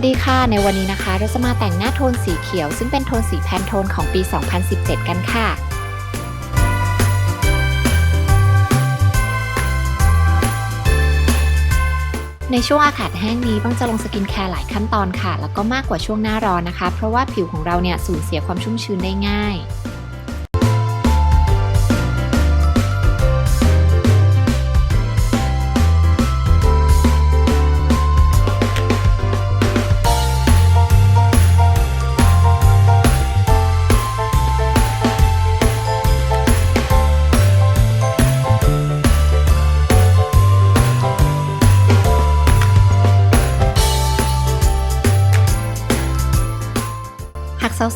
วัสดีค่ะ ในวันนี้นะคะ เราจะมาแต่งหน้าโทนสีเขียว ซึ่งเป็นโทนสีแพนโทนของปี 2017 กันค่ะ ในช่วงอากาศแห้งนี้บ้างจะลงสกินแคร์หลายขั้นตอนค่ะ แล้วก็มากกว่าช่วงหน้าร้อนนะคะ เพราะว่าผิวของเราเนี่ยสูญเสียความชุ่มชื้นได้ง่าย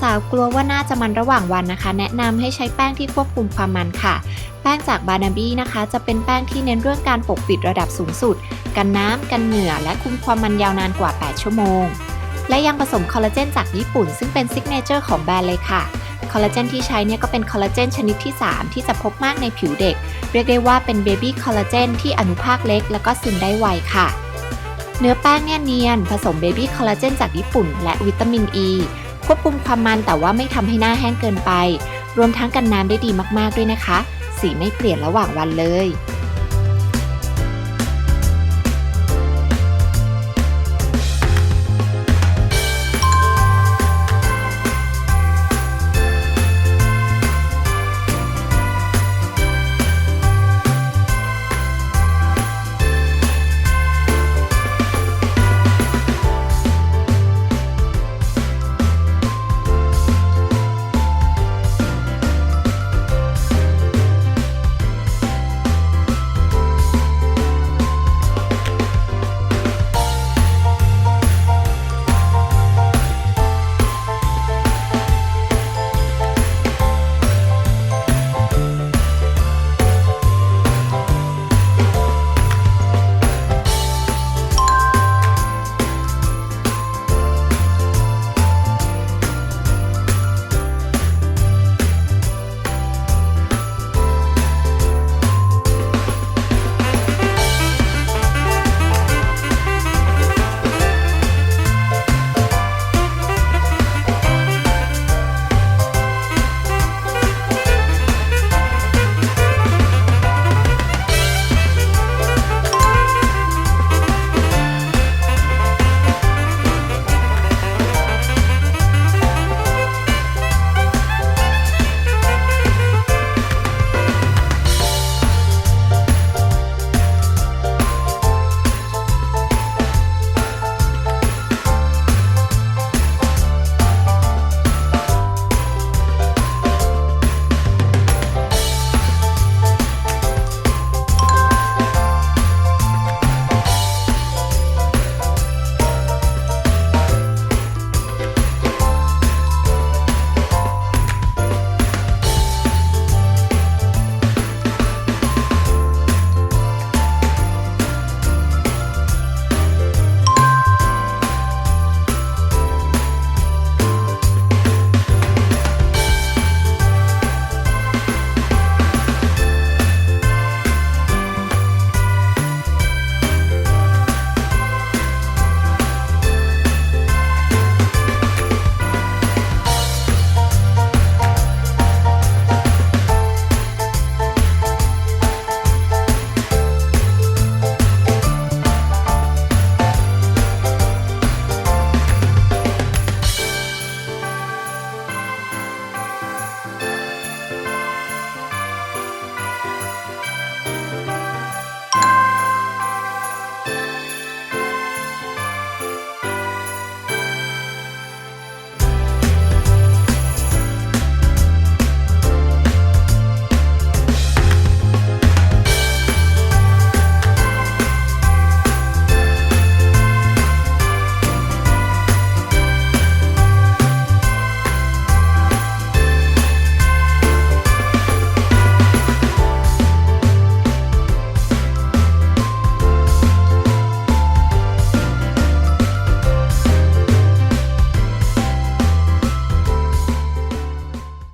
สาวๆ กลัวว่าน้าจะมันระหว่างวันนะคะ แนะนำให้ใช้แป้งที่ควบคุมความมันค่ะ แป้งจากบานาบี้นะคะ จะเป็นแป้งที่เน้นเรื่องการปกปิดระดับสูงสุด กันน้ำกันเหงื่อ และคุมความมันยาวนานกว่า 8 ชั่วโมง และยังผสมคอลลาเจนจากญี่ปุ่น ซึ่งเป็นซิกเนเจอร์ของแบรนด์เลยค่ะคอลลาเจนที่ใช้เนี่ยก็เป็นคอลลาเจนชนิดที่ 3 ที่จะพบมากในผิวเด็ก เรียกได้ว่าเป็นเบบี้คอลลาเจนที่อนุภาคเล็ก แล้วก็ซึมได้ไวค่ะ เนื้อแป้งเนี่ยเนียน ผสมเบบี้คอลลาเจนจากญี่ปุ่น และวิตามินอ e, ี ควบคุมความมันแต่ว่าไม่ทำให้หน้าแห้งเกินไป รวมทั้งกันน้ำได้ดีมากๆด้วยนะคะ สีไม่เปลี่ยนระหว่างวันเลย